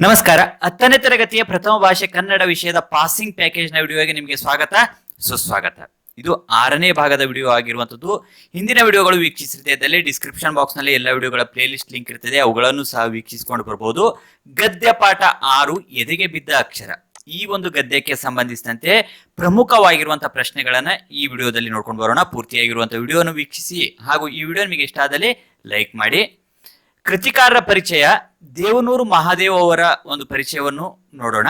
ನಮಸ್ಕಾರ. ಹತ್ತನೇ ತರಗತಿಯ ಪ್ರಥಮ ಭಾಷೆ ಕನ್ನಡ ವಿಷಯದ ಪಾಸಿಂಗ್ ಪ್ಯಾಕೇಜ್ನ ವಿಡಿಯೋಗೆ ನಿಮಗೆ ಸ್ವಾಗತ. ಸುಸ್ವಾಗತ. ಇದು ಆರನೇ ಭಾಗದ ವಿಡಿಯೋ ಆಗಿರುವಂತದ್ದು ಹಿಂದಿನ ವಿಡಿಯೋಗಳು ವೀಕ್ಷಿಸಿದ್ದಲ್ಲಿ ಡಿಸ್ಕ್ರಿಪ್ಷನ್ ಬಾಕ್ಸ್ನಲ್ಲಿ ಎಲ್ಲ ವಿಡಿಯೋಗಳ ಪ್ಲೇ ಲಿಸ್ಟ್ ಲಿಂಕ್ ಇರ್ತದೆ. ಅವುಗಳನ್ನು ಸಹ ವೀಕ್ಷಿಸಿಕೊಂಡು ಬರಬಹುದು ಗದ್ಯ ಪಾಠ ಆರು ಎದೆಗೆ ಬಿದ್ದ ಅಕ್ಷರ. ಈ ಒಂದು ಗದ್ಯಕ್ಕೆ ಸಂಬಂಧಿಸಿದಂತೆ ಪ್ರಮುಖವಾಗಿರುವಂತಹ ಪ್ರಶ್ನೆಗಳನ್ನ ಈ ವಿಡಿಯೋದಲ್ಲಿ ನೋಡ್ಕೊಂಡು ಬರೋಣ. ಪೂರ್ತಿಯಾಗಿರುವಂತಹ ವಿಡಿಯೋವನ್ನು ವೀಕ್ಷಿಸಿ ಹಾಗೂ ಈ ವಿಡಿಯೋ ನಿಮಗೆ ಇಷ್ಟ ಆದಲ್ಲಿ ಲೈಕ್ ಮಾಡಿ. ಕೃತಿಕಾರರ ಪರಿಚಯ, ದೇವನೂರು ಮಹಾದೇವ ಅವರ ಒಂದು ಪರಿಚಯವನ್ನು ನೋಡೋಣ.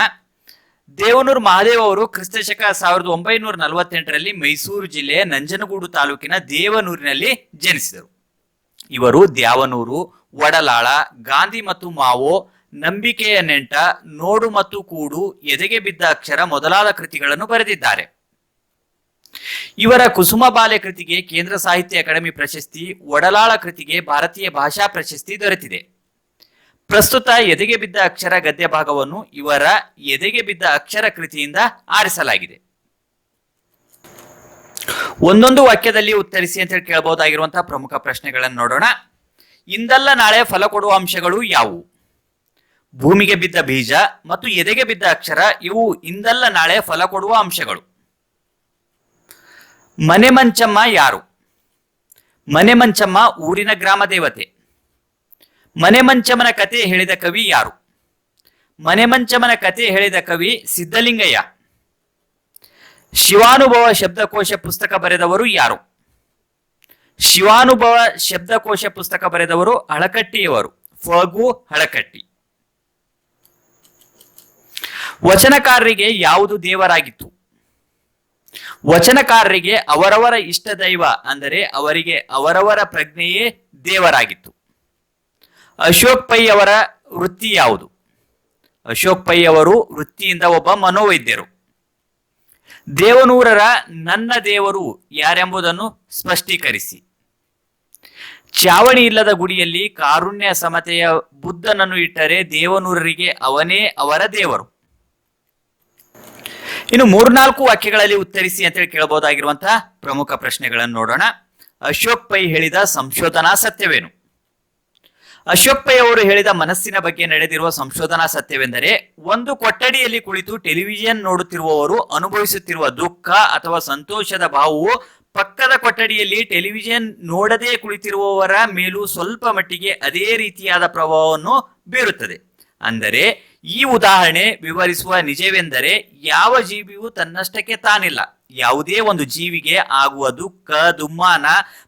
ದೇವನೂರು ಮಹಾದೇವ ಅವರು ಕ್ರಿಸ್ತಶಕ ಸಾವಿರದ ಒಂಬೈನೂರ ನಲವತ್ತೆಂಟರಲ್ಲಿ ಮೈಸೂರು ಜಿಲ್ಲೆಯ ನಂಜನಗೂಡು ತಾಲೂಕಿನ ದೇವನೂರಿನಲ್ಲಿ ಜನಿಸಿದರು. ಇವರು ದ್ಯಾವನೂರು ಒಡಲಾಳ ಗಾಂಧಿ ಮತ್ತು ಮಾವೋ, ನಂಬಿಕೆಯ ನೆಂಟ, ನೋಡು ಮತ್ತು ಕೂಡು, ಎದೆಗೆ ಬಿದ್ದ ಅಕ್ಷರ ಮೊದಲಾದ ಕೃತಿಗಳನ್ನು ಬರೆದಿದ್ದಾರೆ. ಇವರ ಕುಸುಮ ಬಾಲೆ ಕೃತಿಗೆ ಕೇಂದ್ರ ಸಾಹಿತ್ಯ ಅಕಾಡೆಮಿ ಪ್ರಶಸ್ತಿ, ಒಡಲಾಳ ಕೃತಿಗೆ ಭಾರತೀಯ ಭಾಷಾ ಪ್ರಶಸ್ತಿ ದೊರೆತಿದೆ. ಪ್ರಸ್ತುತ ಎದೆಗೆ ಬಿದ್ದ ಅಕ್ಷರ ಗದ್ಯ ಭಾಗವನ್ನು ಇವರ ಎದೆಗೆ ಬಿದ್ದ ಅಕ್ಷರ ಕೃತಿಯಿಂದ ಆರಿಸಲಾಗಿದೆ. ಒಂದೊಂದು ವಾಕ್ಯದಲ್ಲಿ ಉತ್ತರಿಸಿ ಅಂತ ಹೇಳಿ ಕೇಳಬಹುದಾಗಿರುವಂತಹ ಪ್ರಮುಖ ಪ್ರಶ್ನೆಗಳನ್ನು ನೋಡೋಣ. ಇಂದಲ್ಲ ನಾಳೆ ಫಲ ಕೊಡುವ ಅಂಶಗಳು ಯಾವುವು? ಭೂಮಿಗೆ ಬಿದ್ದ ಬೀಜ ಮತ್ತು ಎದೆಗೆ ಬಿದ್ದ ಅಕ್ಷರ ಇವು ಇಂದಲ್ಲ ನಾಳೆ ಫಲ ಕೊಡುವ ಅಂಶಗಳು. ಮನೆ ಮಂಚಮ್ಮ ಯಾರು? ಮನೆ ಮಂಚಮ್ಮ ಊರಿನ ಗ್ರಾಮ ದೇವತೆ. ಮನೆ ಮಂಚಮ್ಮನ ಕತೆ ಹೇಳಿದ ಕವಿ ಯಾರು? ಮನೆ ಮಂಚಮ್ಮನ ಕತೆ ಹೇಳಿದ ಕವಿ ಸಿದ್ಧಲಿಂಗಯ್ಯ. ಶಿವಾನುಭವ ಶಬ್ದಕೋಶ ಪುಸ್ತಕ ಬರೆದವರು ಯಾರು? ಶಿವಾನುಭವ ಶಬ್ದಕೋಶ ಪುಸ್ತಕ ಬರೆದವರು ಹಳಕಟ್ಟಿಯವರು ಫಗು ಹಳಕಟ್ಟಿ ವಚನಕಾರರಿಗೆ ಯಾವುದು ದೇವರಾಗಿತ್ತು? ವಚನಕಾರರಿಗೆ ಅವರವರ ಇಷ್ಟ ದೈವ ಅಂದರೆ ಅವರಿಗೆ ಅವರವರ ಪ್ರಜ್ಞೆಯೇ ದೇವರಾಗಿತ್ತು. ಅಶೋಕ್ ಪೈ ಅವರ ವೃತ್ತಿ ಯಾವುದು? ಅಶೋಕ್ ಪೈ ಅವರು ವೃತ್ತಿಯಿಂದ ಒಬ್ಬ ಮನೋವೈದ್ಯರು. ದೇವನೂರರ ನನ್ನ ದೇವರು ಯಾರೆಂಬುದನ್ನು ಸ್ಪಷ್ಟೀಕರಿಸಿ. ಚಾವಣಿ ಇಲ್ಲದ ಗುಡಿಯಲ್ಲಿ ಕಾರುಣ್ಯ ಸಮತೆಯ ಬುದ್ಧನನ್ನು ಇಟ್ಟರೆ ದೇವನೂರರಿಗೆ ಅವನೇ ಅವರ ದೇವರು. ಇನ್ನು ಮೂರ್ನಾಲ್ಕು ವಾಕ್ಯಗಳಲ್ಲಿ ಉತ್ತರಿಸಿ ಅಂತೇಳಿ ಕೇಳಬಹುದಾಗಿರುವಂತಹ ಪ್ರಮುಖ ಪ್ರಶ್ನೆಗಳನ್ನು ನೋಡೋಣ. ಅಶೋಕ್ ಪೈ ಹೇಳಿದ ಸಂಶೋಧನಾ ಸತ್ಯವೇನು? ಅಶೋಕ್ ಪೈ ಅವರು ಹೇಳಿದ ಮನಸ್ಸಿನ ಬಗ್ಗೆ ನಡೆದಿರುವ ಸಂಶೋಧನಾ ಸತ್ಯವೆಂದರೆ, ಒಂದು ಕೊಠಡಿಯಲ್ಲಿ ಕುಳಿತು ಟೆಲಿವಿಷನ್ ನೋಡುತ್ತಿರುವವರು ಅನುಭವಿಸುತ್ತಿರುವ ದುಃಖ ಅಥವಾ ಸಂತೋಷದ ಭಾವವು ಪಕ್ಕದ ಕೊಠಡಿಯಲ್ಲಿ ಟೆಲಿವಿಷನ್ ನೋಡದೇ ಕುಳಿತಿರುವವರ ಮೇಲೂ ಸ್ವಲ್ಪ ಮಟ್ಟಿಗೆ ಅದೇ ರೀತಿಯಾದ ಪ್ರಭಾವವನ್ನು ಬೀರುತ್ತದೆ. ಅಂದರೆ ಈ ಉದಾಹರಣೆ ವಿವರಿಸುವ ನಿಜವೆಂದರೆ ಯಾವ ಜೀವಿಯೂ ತನ್ನಷ್ಟಕ್ಕೆ ತಾನಿಲ್ಲ. ಯಾವುದೇ ಒಂದು ಜೀವಿಗೆ ಆಗುವ ದುಃಖ ದುಮ್ಮಾನ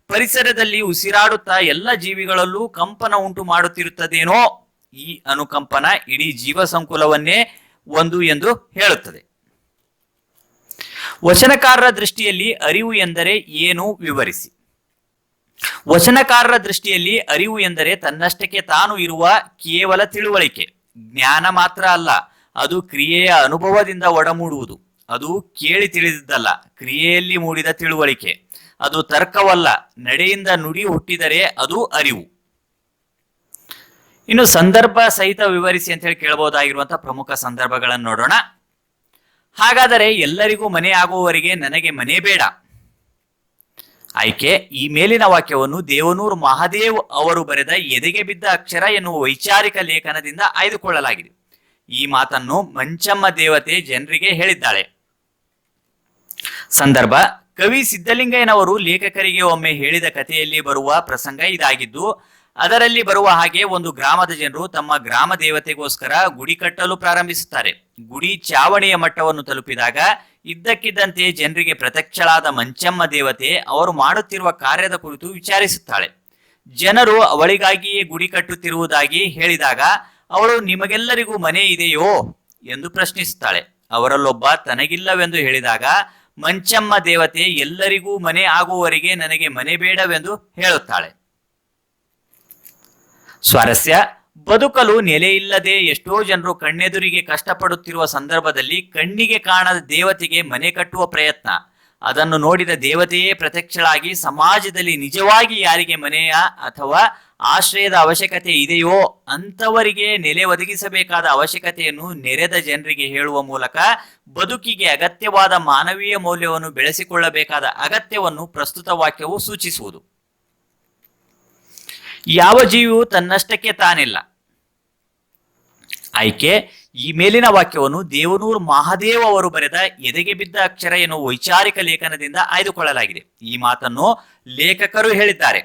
ಪರಿಸರದಲ್ಲಿ ಉಸಿರಾಡುತ್ತಾ ಎಲ್ಲ ಜೀವಿಗಳಲ್ಲೂ ಕಂಪನ ಉಂಟು ಮಾಡುತ್ತಿರುತ್ತದೇನೋ? ಈ ಅನುಕಂಪನ ಇಡೀ ಜೀವ ಸಂಕುಲವನ್ನೇ ಒಂದು ಎಂದು ಹೇಳುತ್ತದೆ. ವಚನಕಾರರ ದೃಷ್ಟಿಯಲ್ಲಿ ಅರಿವು ಎಂದರೆ ಏನು? ವಿವರಿಸಿ. ವಚನಕಾರರ ದೃಷ್ಟಿಯಲ್ಲಿ ಅರಿವು ಎಂದರೆ ತನ್ನಷ್ಟಕ್ಕೆ ತಾನು ಇರುವ ಕೇವಲ ತಿಳುವಳಿಕೆ. ಜ್ಞಾನ ಮಾತ್ರ ಅಲ್ಲ, ಅದು ಕ್ರಿಯೆಯ ಅನುಭವದಿಂದ ಒಡಮೂಡುವುದು. ಅದು ಕೇಳಿ ತಿಳಿದಿದ್ದಲ್ಲ, ಕ್ರಿಯೆಯಲ್ಲಿ ಮೂಡಿದ ತಿಳುವಳಿಕೆ. ಅದು ತರ್ಕವಲ್ಲ, ನಡೆಯಿಂದ ನುಡಿ ಹುಟ್ಟಿದರೆ ಅದು ಅರಿವು. ಇನ್ನು ಸಂದರ್ಭ ಸಹಿತ ವಿವರಿಸಿ ಅಂತ ಹೇಳಿ ಕೇಳಬಹುದಾಗಿರುವಂತಹ ಪ್ರಮುಖ ಸಂದರ್ಭಗಳನ್ನು ನೋಡೋಣ. ಹಾಗಾದರೆ ಎಲ್ಲರಿಗೂ ಮನೆ ಆಗುವವರೆಗೆ ನನಗೆ ಮನೆ ಬೇಡ. ಆಯ್ಕೆ, ಈ ಮೇಲಿನ ವಾಕ್ಯವನ್ನು ದೇವನೂರು ಮಹಾದೇವ್ ಅವರು ಬರೆದ ಎದೆಗೆ ಬಿದ್ದ ಅಕ್ಷರ ಎನ್ನುವ ವೈಚಾರಿಕ ಲೇಖನದಿಂದ ಆಯ್ದುಕೊಳ್ಳಲಾಗಿದೆ. ಈ ಮಾತನ್ನು ಮಂಚಮ್ಮ ದೇವತೆ ಜನರಿಗೆ ಹೇಳಿದ್ದಾಳೆ. ಸಂದರ್ಭ, ಕವಿ ಸಿದ್ದಲಿಂಗಯ್ಯನವರು ಲೇಖಕರಿಗೆ ಒಮ್ಮೆ ಹೇಳಿದ ಕಥೆಯಲ್ಲಿ ಬರುವ ಪ್ರಸಂಗ ಇದಾಗಿದ್ದು, ಅದರಲ್ಲಿ ಬರುವ ಹಾಗೆ ಒಂದು ಗ್ರಾಮದ ಜನರು ತಮ್ಮ ಗ್ರಾಮ ದೇವತೆಗೋಸ್ಕರ ಗುಡಿ ಕಟ್ಟಲು ಪ್ರಾರಂಭಿಸುತ್ತಾರೆ. ಗುಡಿ ಚಾವಣಿಯ ಮಟ್ಟವನ್ನು ತಲುಪಿದಾಗ ಇದ್ದಕ್ಕಿದ್ದಂತೆ ಜನರಿಗೆ ಪ್ರತ್ಯಕ್ಷಳಾದ ಮಂಚಮ್ಮ ದೇವತೆ ಅವರು ಮಾಡುತ್ತಿರುವ ಕಾರ್ಯದ ಕುರಿತು ವಿಚಾರಿಸುತ್ತಾಳೆ. ಜನರು ಅವಳಿಗಾಗಿಯೇ ಗುಡಿ ಕಟ್ಟುತ್ತಿರುವುದಾಗಿ ಹೇಳಿದಾಗ, ಅವಳು ನಿಮಗೆಲ್ಲರಿಗೂ ಮನೆ ಇದೆಯೋ? ಎಂದು ಪ್ರಶ್ನಿಸುತ್ತಾಳೆ. ಅವರಲ್ಲೊಬ್ಬ ತನಗಿಲ್ಲವೆಂದು ಹೇಳಿದಾಗ, ಮಂಚಮ್ಮ ದೇವತೆ ಎಲ್ಲರಿಗೂ ಮನೆ ಆಗುವವರೆಗೆ ನನಗೆ ಮನೆ ಬೇಡವೆಂದು ಹೇಳುತ್ತಾಳೆ. ಸ್ವಾರಸ್ಯ. ಬದುಕಲು ನೆಲೆಯಿಲ್ಲದೆ ಎಷ್ಟೋ ಜನರು ಕಣ್ಣೆದುರಿಗೆ ಕಷ್ಟಪಡುತ್ತಿರುವ ಸಂದರ್ಭದಲ್ಲಿ ಕಣ್ಣಿಗೆ ಕಾಣದ ದೇವತೆಗೆ ಮನೆ ಕಟ್ಟುವ ಪ್ರಯತ್ನ. ಅದನ್ನು ನೋಡಿದ ದೇವತೆಯೇ ಪ್ರತ್ಯಕ್ಷಳಾಗಿ, ಸಮಾಜದಲ್ಲಿ ನಿಜವಾಗಿ ಯಾರಿಗೆ ಮನೆಯ ಅಥವಾ ಆಶ್ರಯದ ಅವಶ್ಯಕತೆ ಇದೆಯೋ ಅಂಥವರಿಗೆ ನೆಲೆ ಒದಗಿಸಬೇಕಾದ ಅವಶ್ಯಕತೆಯನ್ನು ನೆರೆದ ಜನರಿಗೆ ಹೇಳುವ ಮೂಲಕ ಬದುಕಿಗೆ ಅಗತ್ಯವಾದ ಮಾನವೀಯ ಮೌಲ್ಯವನ್ನು ಬೆಳೆಸಿಕೊಳ್ಳಬೇಕಾದ ಅಗತ್ಯವನ್ನು ಪ್ರಸ್ತುತ ವಾಕ್ಯವು ಸೂಚಿಸುವುದು. ಯಾವ ಜೀವಿಯು ತನ್ನಷ್ಟಕ್ಕೆ ತಾನಿಲ್ಲ. ಆಯ್ಕೆ, ಈ ಮೇಲಿನ ವಾಕ್ಯವನ್ನು ದೇವನೂರು ಮಹಾದೇವ್ ಅವರು ಬರೆದ ಎದೆಗೆ ಬಿದ್ದ ಅಕ್ಷರ ಎನ್ನುವ ವೈಚಾರಿಕ ಲೇಖನದಿಂದ ಆಯ್ದುಕೊಳ್ಳಲಾಗಿದೆ. ಈ ಮಾತನ್ನು ಲೇಖಕರು ಹೇಳಿದ್ದಾರೆ.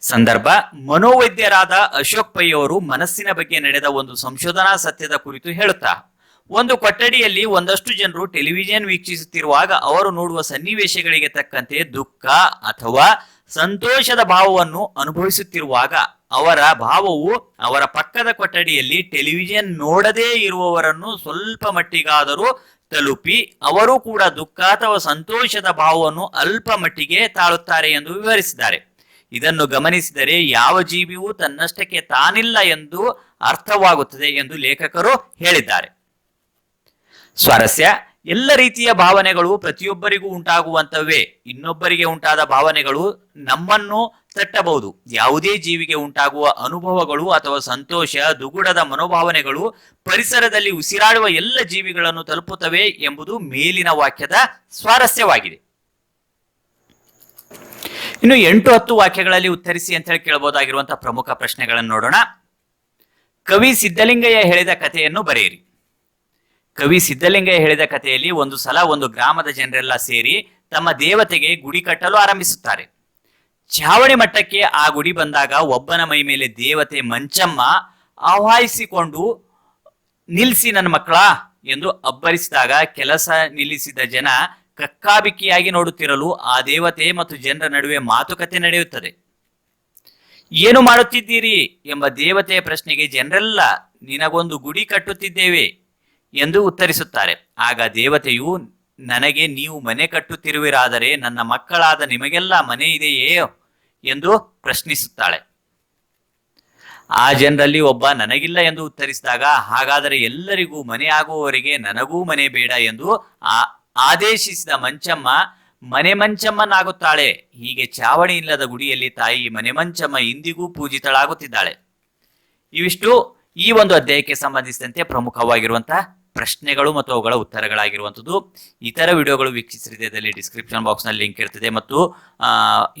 ಸಂದರ್ಭ, ಮನೋವೈದ್ಯರಾದ ಅಶೋಕ್ ಪೈ ಅವರು ಮನಸ್ಸಿನ ಬಗ್ಗೆ ನಡೆದ ಒಂದು ಸಂಶೋಧನಾ ಸತ್ಯದ ಕುರಿತು ಹೇಳುತ್ತಾ, ಒಂದು ಕೊಠಡಿಯಲ್ಲಿ ಒಂದಷ್ಟು ಜನರು ಟೆಲಿವಿಷನ್ ವೀಕ್ಷಿಸುತ್ತಿರುವಾಗ ಅವರು ನೋಡುವ ಸನ್ನಿವೇಶಗಳಿಗೆ ತಕ್ಕಂತೆ ದುಃಖ ಅಥವಾ ಸಂತೋಷದ ಭಾವವನ್ನು ಅನುಭವಿಸುತ್ತಿರುವಾಗ ಅವರ ಭಾವವು ಅವರ ಪಕ್ಕದ ಕೊಠಡಿಯಲ್ಲಿ ಟೆಲಿವಿಷನ್ ನೋಡದೇ ಇರುವವರನ್ನು ಸ್ವಲ್ಪ ಮಟ್ಟಿಗಾದರೂ ತಲುಪಿ ಅವರು ಕೂಡ ದುಃಖ ಅಥವಾ ಸಂತೋಷದ ಭಾವವನ್ನು ಅಲ್ಪ ಮಟ್ಟಿಗೆ ತಾಳುತ್ತಾರೆ ಎಂದು ವಿವರಿಸಿದ್ದಾರೆ. ಇದನ್ನು ಗಮನಿಸಿದರೆ ಯಾವ ಜೀವಿಯೂ ತನ್ನಷ್ಟಕ್ಕೆ ತಾನಿಲ್ಲ ಎಂದು ಅರ್ಥವಾಗುತ್ತದೆ ಎಂದು ಲೇಖಕರು ಹೇಳಿದ್ದಾರೆ. ಸ್ವಾರಸ್ಯ ಎಲ್ಲ ರೀತಿಯ ಭಾವನೆಗಳು ಪ್ರತಿಯೊಬ್ಬರಿಗೂ ಉಂಟಾಗುವಂತವೇ ಇನ್ನೊಬ್ಬರಿಗೆ ಉಂಟಾದ ಭಾವನೆಗಳು ನಮ್ಮನ್ನು ತಟ್ಟಬಹುದು. ಯಾವುದೇ ಜೀವಿಗೆ ಉಂಟಾಗುವ ಅನುಭವಗಳು ಅಥವಾ ಸಂತೋಷ, ದುಗುಡದ ಮನೋಭಾವನೆಗಳು ಪರಿಸರದಲ್ಲಿ ಉಸಿರಾಡುವ ಎಲ್ಲ ಜೀವಿಗಳನ್ನು ತಲುಪುತ್ತವೆ ಎಂಬುದು ಮೇಲಿನ ವಾಕ್ಯದ ಸ್ವಾರಸ್ಯವಾಗಿದೆ. ಇನ್ನು ಎಂಟು ಹತ್ತು ವಾಕ್ಯಗಳಲ್ಲಿ ಉತ್ತರಿಸಿ ಅಂತ ಹೇಳಿ ಕೇಳಬಹುದಾಗಿರುವಂತಹ ಪ್ರಮುಖ ಪ್ರಶ್ನೆಗಳನ್ನು ನೋಡೋಣ. ಕವಿ ಸಿದ್ದಲಿಂಗಯ್ಯ ಹೇಳಿದ ಕಥೆಯನ್ನು ಬರೆಯಿರಿ. ಕವಿ ಸಿದ್ಧಲಿಂಗಯ್ಯ ಹೇಳಿದ ಕಥೆಯಲ್ಲಿ ಒಂದು ಸಲ ಒಂದು ಗ್ರಾಮದ ಜನರೆಲ್ಲ ಸೇರಿ ತಮ್ಮ ದೇವತೆಗೆ ಗುಡಿ ಕಟ್ಟಲು ಆರಂಭಿಸುತ್ತಾರೆ. ಛಾವಣಿ ಮಟ್ಟಕ್ಕೆ ಆ ಗುಡಿ ಬಂದಾಗ ಒಬ್ಬನ ಮೈ ಮೇಲೆ ದೇವತೆ ಮಂಚಮ್ಮ ಆಹ್ವಾನಿಸಿಕೊಂಡು ನಿಲ್ಲಿಸಿ ನನ್ನ ಮಕ್ಕಳ ಎಂದು ಅಬ್ಬರಿಸಿದಾಗ ಕೆಲಸ ನಿಲ್ಲಿಸಿದ ಜನ ಕಕ್ಕಾಬಿಕ್ಕಿಯಾಗಿ ನೋಡುತ್ತಿರಲು ಆ ದೇವತೆ ಮತ್ತು ಜನರ ನಡುವೆ ಮಾತುಕತೆ ನಡೆಯುತ್ತದೆ. ಏನು ಮಾಡುತ್ತಿದ್ದೀರಿ? ಎಂಬ ದೇವತೆಯ ಪ್ರಶ್ನೆಗೆ ಜನರೆಲ್ಲ, ನಿನಗೊಂದು ಗುಡಿ ಕಟ್ಟುತ್ತಿದ್ದೇವೆ. ಎಂದು ಉತ್ತರಿಸುತ್ತಾರೆ. ಆಗ ದೇವತೆಯು, ನನಗೆ ನೀವು ಮನೆ ಕಟ್ಟುತ್ತಿರುವಿರಾದರೆ ನನ್ನ ಮಕ್ಕಳಾದ ನಿಮಗೆಲ್ಲ ಮನೆ ಇದೆಯೇ? ಎಂದು ಪ್ರಶ್ನಿಸುತ್ತಾಳೆ. ಆ ಜನರಲ್ಲಿ ಒಬ್ಬ, ನನಗಿಲ್ಲ ಎಂದು ಉತ್ತರಿಸಿದಾಗ, ಹಾಗಾದರೆ ಎಲ್ಲರಿಗೂ ಮನೆ ಆಗುವವರಿಗೆ ನನಗೂ ಮನೆ ಬೇಡ ಎಂದು ಆ, ಆದೇಶಿಸಿದ ಮಂಚಮ್ಮ, ಮನೆ ಮಂಚಮ್ಮನಾಗುತ್ತಾಳೆ. ಹೀಗೆ ಚಾವಣಿ ಇಲ್ಲದ ಗುಡಿಯಲ್ಲಿ ತಾಯಿ ಮನೆ ಮಂಚಮ್ಮ ಇಂದಿಗೂ ಪೂಜಿತಳಾಗುತ್ತಿದ್ದಾಳೆ. ಇವಿಷ್ಟು ಈ ಒಂದು ಅಧ್ಯಾಯಕ್ಕೆ ಸಂಬಂಧಿಸಿದಂತೆ ಪ್ರಮುಖವಾಗಿರುವಂತಹ ಪ್ರಶ್ನೆಗಳು ಮತ್ತು ಅವುಗಳ ಉತ್ತರಗಳಾಗಿರುವಂಥದ್ದು. ಇತರ ವಿಡಿಯೋಗಳು ವೀಕ್ಷಿಸಿದಲ್ಲಿ ಡಿಸ್ಕ್ರಿಪ್ಷನ್ ಬಾಕ್ಸ್ನಲ್ಲಿ ಲಿಂಕ್ ಇರ್ತದೆ ಮತ್ತು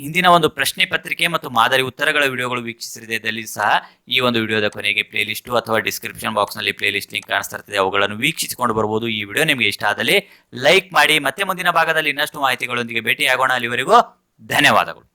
ಹಿಂದಿನ ಒಂದು ಪ್ರಶ್ನೆ ಪತ್ರಿಕೆ ಮತ್ತು ಮಾದರಿ ಉತ್ತರಗಳ ವಿಡಿಯೋಗಳು ವೀಕ್ಷಿಸಿದಲ್ಲಿ ಸಹ ಈ ಒಂದು ವಿಡಿಯೋದ ಕೊನೆಗೆ ಪ್ಲೇ ಲಿಸ್ಟು ಅಥವಾ ಡಿಸ್ಕ್ರಿಪ್ಷನ್ ಬಾಕ್ಸ್ನಲ್ಲಿ ಪ್ಲೇಲಿಸ್ಟ್ ಪ್ಲೇ ಲಿಸ್ಟ್ ಲಿಂಕ್ ಕಾಣಿಸ್ತಾ ಇರ್ತದೆ ಅವುಗಳನ್ನು ವೀಕ್ಷಿಸಿಕೊಂಡು ಬರ್ಬೋದು. ಈ ವಿಡಿಯೋ ನಿಮಗೆ ಇಷ್ಟ ಆದಲ್ಲಿ ಲೈಕ್ ಮಾಡಿ. ಮತ್ತೆ ಮುಂದಿನ ಭಾಗದಲ್ಲಿ ಇನ್ನಷ್ಟು ಮಾಹಿತಿಗಳೊಂದಿಗೆ ಭೇಟಿಯಾಗೋಣ. ಅಲ್ಲಿವರೆಗೂ ಧನ್ಯವಾದಗಳು.